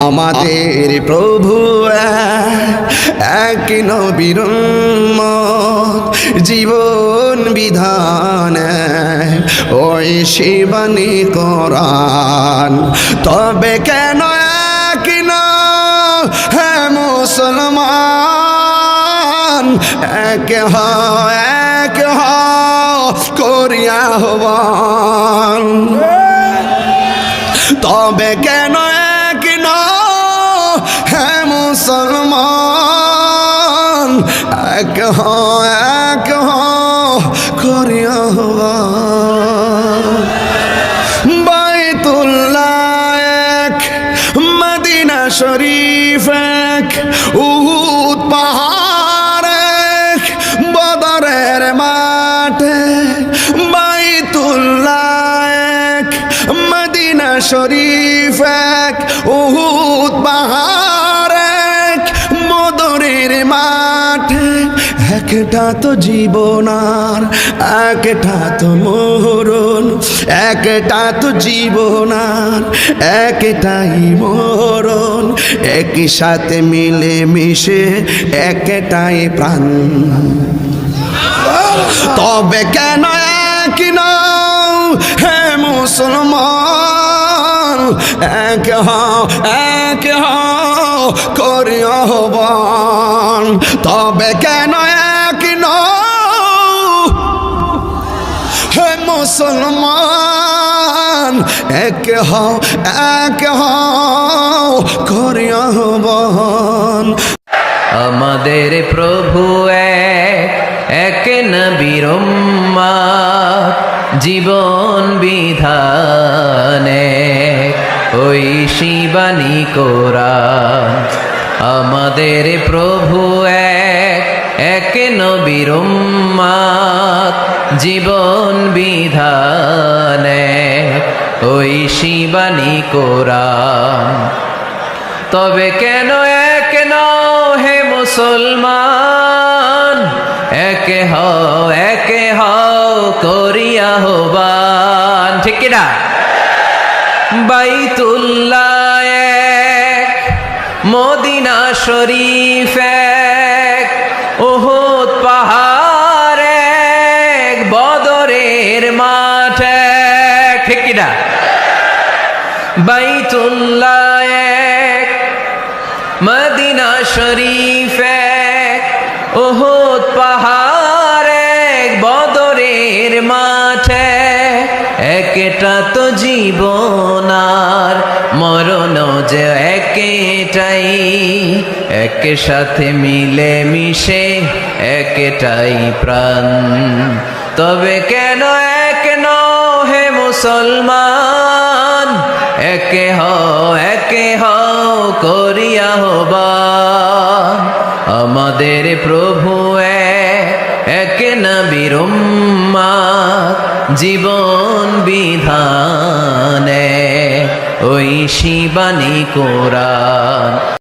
আমাদের প্রভু এক নবীর জীবন বিধান, ওই শিবানী কোরআন। তবে কেন এক না হে মুসলমান? এক হ এক হ করিয়া হবান তবে কেন এক হ এক হ করিয়া বাইতুল্লাহ এক, মদিনা শরীফ এক, উহুদ পাহাড় এক, বদরের মাঠে। বাইতুল্লাহ এক, মদিনা শরীফ এক, উহুদ পাহাড় একটা তো জীবনার একটা তো মরণ। একটা তো জীবনার একটাই মরণ। একই সাথে মিলে মিশে একটাই প্রাণ। তবে কেন এক হে মুসলমান? এক হও এক হও, করি আহ্বান। তবে কেন হে মুসলমান, এক হও এক হও করি আহ্বান আমাদের প্রভু এক এক নবীর জীবন বিধানে ওই শিবানী কোরআন, আমাদের প্রভু এক এক নবীর জীবন বিধানে, ওই শিবানী কোরআন। তবে কেন এক নও হে মুসলমান? একে হও একে হও করিয়া হবান ঠিক কিনা বাইতুল্লাহ এক, মদিনা শরীফ এক বদরের মাঠ, ঠিক কিনা? বাইতুল্লাহ এক, মদিনা শরীফ এক ওহুদ পাহাড় এক, বদরের মাঠে। একটা তো জীবনার মরণ যে একটাই, এক সাথে মিলে মিশে একটাই প্রাণ। তবে কেন এক নও হে মুসলমান? একে হও একে হও করিয়া হবা আমাদের প্রভু এক, উম্মাত, জীবন বিধানে ওই শিবানী কোরআন।